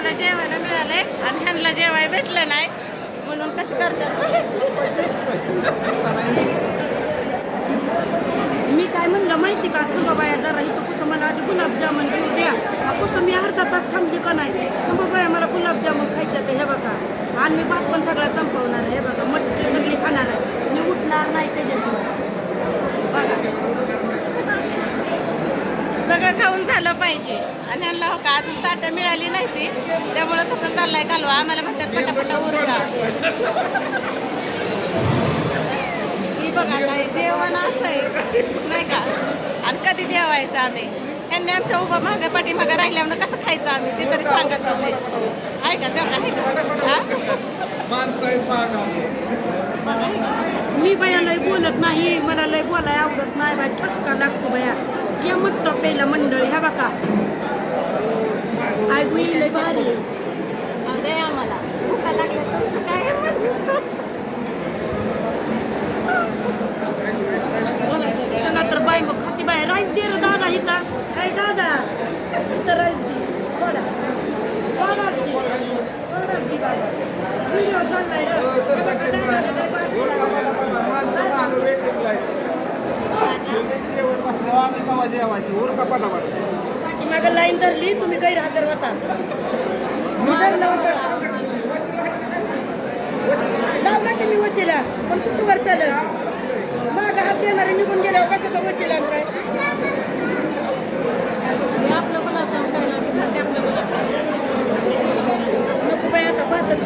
आम्हाला जेवायला मिळालंय आणि ह्यांना जेवाय भेटलं नाही. म्हणून कसं करतात? मी काय म्हणलं माहिती का? थांबा बाया जरा इथं कुठं मला आधी गुलाबजामुन घेऊ द्या. कुठं मी अर्धा तास थांबली का नाही? थांबा बाया मला गुलाबजामुन खायचं ते हे बघा. आणि मी भात पण सगळा संपवणार आहे हे बघा. मटकी सगळी खाणार आहे मी उठणार नाही त्याच्याशिवाय बघा सगळं खाऊन झालं पाहिजे. आणि ह्यांना हो का अजून ताटं मिळाली नाही ती. त्यामुळं कसं चाललंय कालवा? आम्हाला म्हणतात पटापटा उरका. ही बघा आता हे जेवण असं आहे नाही का? आणि कधी जेवायचं आम्ही? यांनी आमच्या उभं मागं पाठीमागं राहिल्यावर कसं खायचं आम्ही? ते तरी सांगत नाही आहे का? तेव्हा आहे का? हा? मी बाया लय बोलत नाही मला लय बोलाय आवडत नाही बाय ठचका लागतो बाया. या म्हटतं पहिला मंडळी ह्या बघा ऐकू येईल लय भारी खाऊ दे आम्हाला भुका लागल्या तुमचं काय आहे म्हणून? चला तर बाय मग खाती बाय राईस दे रे दादा इथं काय दादा इथं राईस दे थोडा थोडा दे थोडा दे बाबा व्हिडिओ चाललाय रे. आवाज यावायची ओरखा पाठावायची मग लाईन धरली तुम्ही गैरहजर होता. लावला की मी वशिला. पण कुठवर चाललं? माग हात देणारे निघून गेल्यावर तर वशिला काय? आपलं बोलावतं काय आपलं नको बाई आता पाहतच